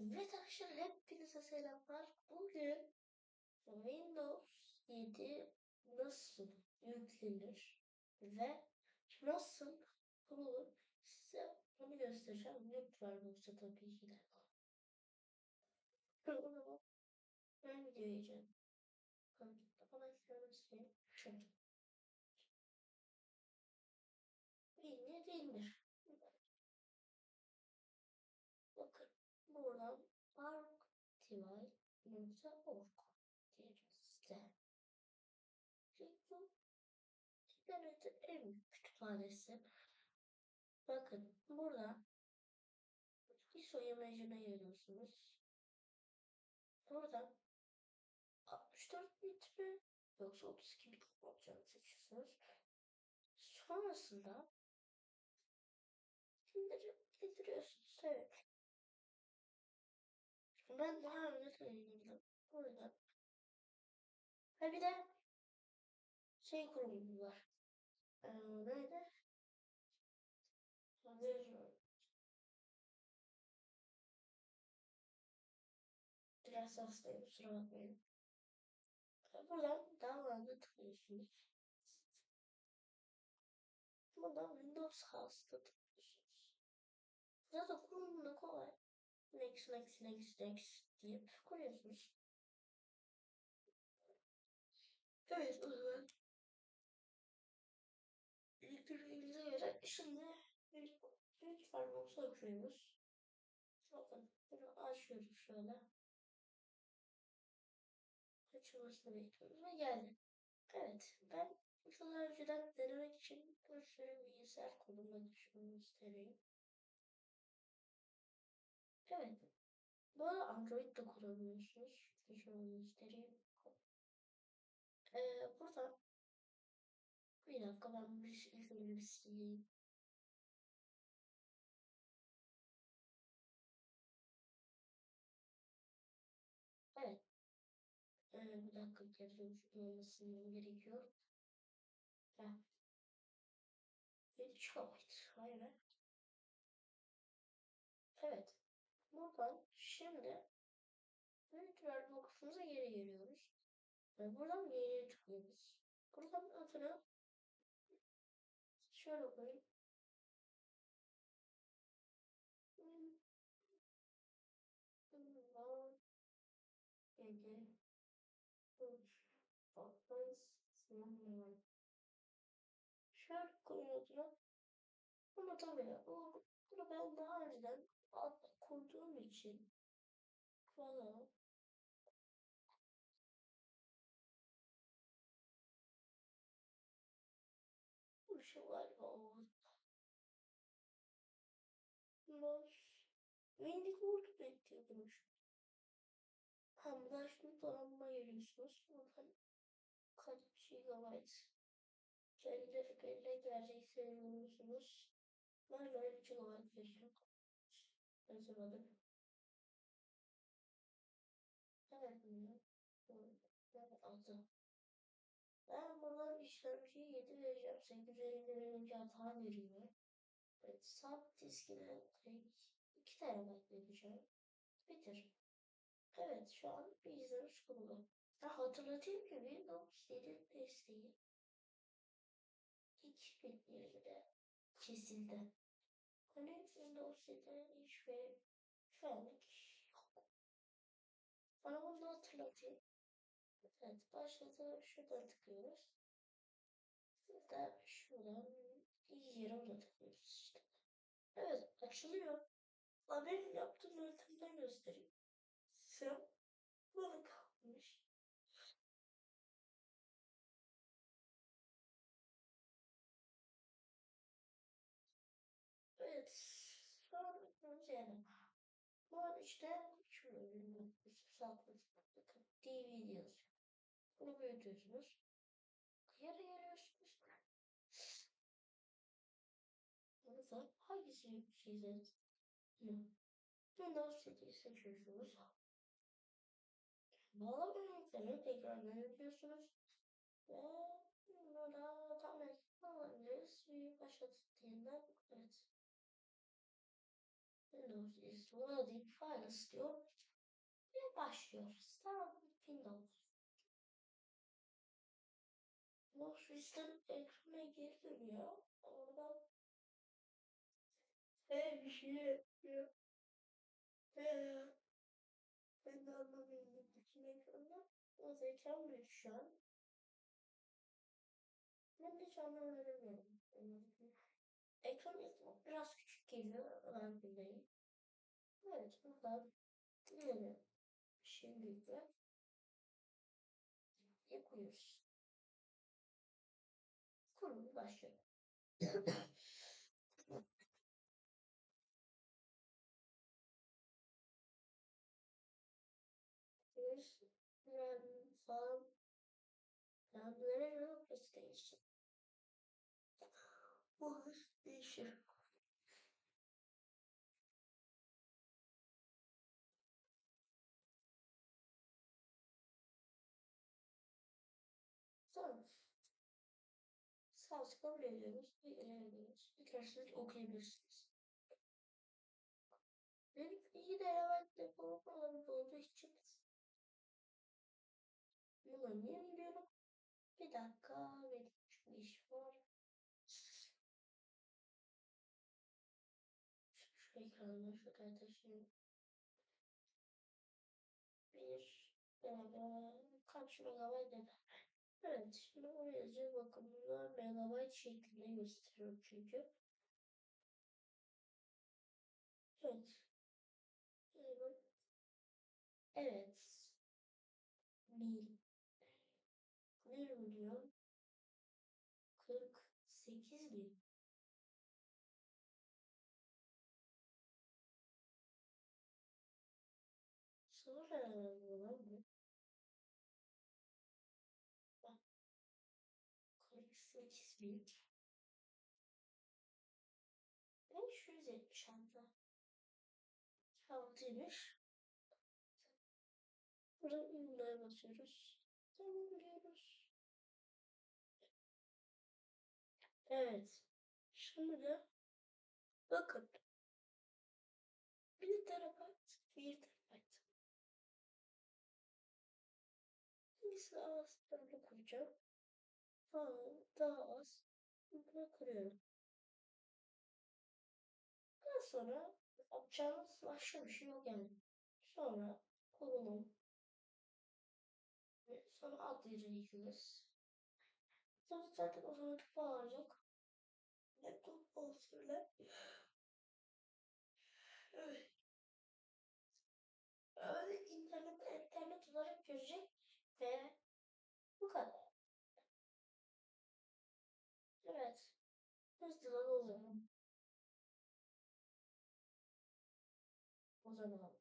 Evet arkadaşlar hepinize selamlar. Bugün Windows 7 nasıl yüklenir ve nasıl kurulur size onu göstereceğim. Lütfen yoksa tabii ki de. Ben video yiyeceğim. Ama istemiştim. Şöyle. Bilmiyor değildir. Bakın buradan arctivay.org diyeceğiz size. Çünkü internetin en büyük kütüphanesi. Bakın burada ISO imajına giriyorsunuz. Burada 64 bit mi yoksa 32 bit olacağını seçiyorsunuz. Sonrasında indirip getiriyorsunuz. Evet. Ben daha önce söyledim. O yüzden. Ha bir de şey kurumu var. Ee, neydi? Hazır. Biraz hastayım kusura bakmayın. Buradan download'a tıklıyorsunuz. Buradan Windows House'da tıklıyorsunuz. Zaten kurulumunda kolay. Next, next, next, next deyip koyuyorsunuz. Evet o zaman elektriğimize göre şimdi bir bir parmağımızı açıyoruz. Bakın bunu açıyoruz şöyle. Açılmasını bekliyoruz ve geldi. Evet ben daha önceden denemek için bir sürü bilgisayar konumuna düşmemi isterim. Evet. Bu arada Android de kullanıyorsunuz. Şöyle göstereyim. Ee, burada bir dakika ben bir bir sileyim. Evet. Ee, bir dakika geri dönüşmemesinin gerekiyor. Heh. 7 GB. Hayır. Evet. Buradan şimdi Virtual Box'umuza geri geliyoruz. Ve buradan yeni tıklıyoruz. Buradan adını şöyle koyayım. Sıfır. Şöyle koyuyorum. Ama tabii bu, bunu ben daha önceden kurduğum için falan bir şey galiba oldu. Baş. Windy Word bekliyordum. Hamlaşma donanıma giriyorsunuz. Buradan kaç GB kendi bellek verecekseniz bulursunuz. Ben böyle 3 GB Yazamadım. Evet mi? 6. Ben buradan işlemciye 7 vereceğim. 8 verince hata veriyor. Evet, sap diskine 2 TB vereceğim. Bitir. Evet şu an bilgisayarımız kurulu. Ha, hatırlatayım ki Windows 7 desteği 2020'de kesildi. Hani 7 hiçbir şu anlık yok. Bana bunu hatırlatayım. Evet başladı. Şuradan tıklıyoruz. Burada şuradan yere ona tıklıyoruz işte. Evet açılıyor. Ama benim yaptığım yöntemden göstereyim. Sen bana kalmış. Yani. Bu işte saklı bakın DVD yazıyor. Bunu büyütüyorsunuz. Yere geliyorsunuz. Mesela hangisi yükleyeceğiz? Windows 7'yi seçiyorsunuz. Bağlama yöntemini tekrar yapıyorsunuz. Ve burada tam ekran alabiliriz. Bir başlat diyelim. Evet. Windows is loading files diyor. Ve başlıyor. Start Windows. Bu sistem ekrana geri dönüyor. Oradan He bir şey yapıyor. He. Ben de anlamıyorum. Bütün ekranda. O zekam büyük şu an. Ben de hiç anlam veremiyorum. Ekran biraz küçük geliyor. Ben bileyim. Evet buradan yine şimdi de yapıyoruz. Kurulu başlıyor. Biz yani falan ne yapması değişir? Bu hız değişir. Sonra sağ kabul ediyoruz ve ilerliyoruz. Dikerseniz okuyabilirsiniz. Benim iyi de evet de programlarım olduğu için buna niye biliyorum? Bir dakika benim şu iş var. Şu ekranı şu kardeşim. Bir beraber kaç megabayt eder? Evet, şimdi o yazıyor bakın bunlar megabayt şeklinde gösteriyor çünkü. Evet. Evet. Evet. Mil. Mil mi diyor? 48 bin. Sonra bu. 48 bin. 576. Altıymış. Burada ünlüye basıyoruz. Tamam diyoruz. Evet. Şimdi bakın. 1 terabayt, 1 terabayt. Hangisi az tarafı kuracağım. Daha, daha az. Bunu kuruyorum. Daha sonra yapacağımız başka bir şey yok yani. Sonra kurulum. Ve sonra alt yere yükleriz. Sonra zaten otomatik bağlanacak. Laptop olsuyla. Evet. Öyle internet, internet olarak görecek ve bu kadar. Hızlı olalım. O zaman.